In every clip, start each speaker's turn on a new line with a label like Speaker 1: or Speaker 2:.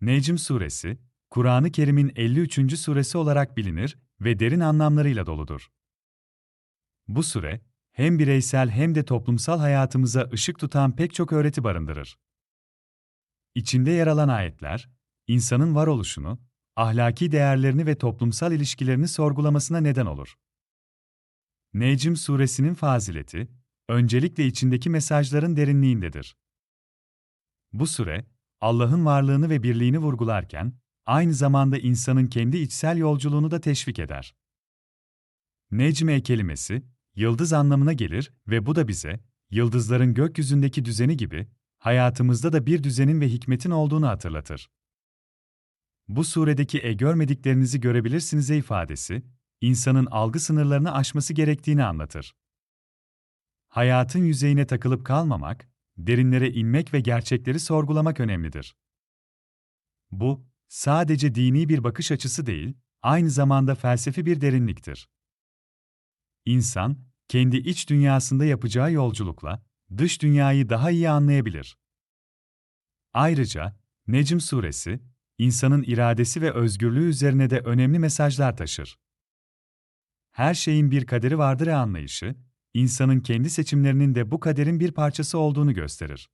Speaker 1: Necm suresi, Kur'an-ı Kerim'in 53. suresi olarak bilinir ve derin anlamlarıyla doludur. Bu sure, hem bireysel hem de toplumsal hayatımıza ışık tutan pek çok öğreti barındırır. İçinde yer alan ayetler, insanın varoluşunu, ahlaki değerlerini ve toplumsal ilişkilerini sorgulamasına neden olur. Necm suresinin fazileti, öncelikle içindeki mesajların derinliğindedir. Bu sure, Allah'ın varlığını ve birliğini vurgularken, aynı zamanda insanın kendi içsel yolculuğunu da teşvik eder. Necme kelimesi, yıldız anlamına gelir ve bu da bize, yıldızların gökyüzündeki düzeni gibi, hayatımızda da bir düzenin ve hikmetin olduğunu hatırlatır. Bu suredeki e görmediklerinizi görebilirsiniz ifadesi, insanın algı sınırlarını aşması gerektiğini anlatır. Hayatın yüzeyine takılıp kalmamak, derinlere inmek ve gerçekleri sorgulamak önemlidir. Bu, sadece dini bir bakış açısı değil, aynı zamanda felsefi bir derinliktir. İnsan, kendi iç dünyasında yapacağı yolculukla, dış dünyayı daha iyi anlayabilir. Ayrıca, Necm suresi, insanın iradesi ve özgürlüğü üzerine de önemli mesajlar taşır. Her şeyin bir kaderi vardır anlayışı, insanın kendi seçimlerinin de bu kaderin bir parçası olduğunu gösterir.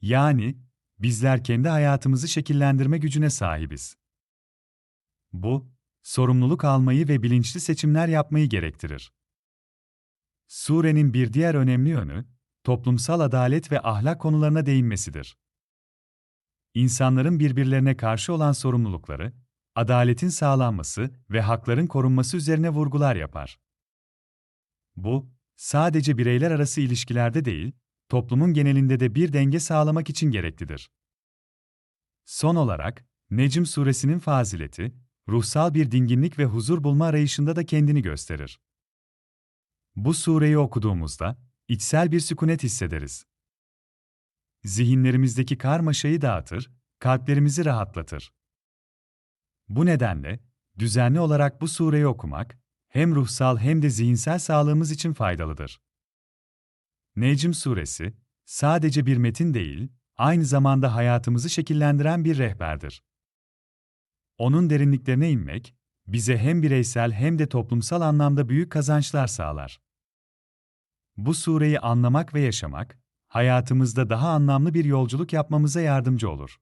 Speaker 1: Yani, bizler kendi hayatımızı şekillendirme gücüne sahibiz. Bu, sorumluluk almayı ve bilinçli seçimler yapmayı gerektirir. Surenin bir diğer önemli yönü, toplumsal adalet ve ahlak konularına değinmesidir. İnsanların birbirlerine karşı olan sorumlulukları, adaletin sağlanması ve hakların korunması üzerine vurgular yapar. Bu, sadece bireyler arası ilişkilerde değil, toplumun genelinde de bir denge sağlamak için gereklidir. Son olarak, Necm suresinin fazileti, ruhsal bir dinginlik ve huzur bulma arayışında da kendini gösterir. Bu sureyi okuduğumuzda, içsel bir sükunet hissederiz. Zihinlerimizdeki karmaşayı dağıtır, kalplerimizi rahatlatır. Bu nedenle, düzenli olarak bu sureyi okumak, hem ruhsal hem de zihinsel sağlığımız için faydalıdır. Necm suresi, sadece bir metin değil, aynı zamanda hayatımızı şekillendiren bir rehberdir. Onun derinliklerine inmek, bize hem bireysel hem de toplumsal anlamda büyük kazançlar sağlar. Bu sureyi anlamak ve yaşamak, hayatımızda daha anlamlı bir yolculuk yapmamıza yardımcı olur.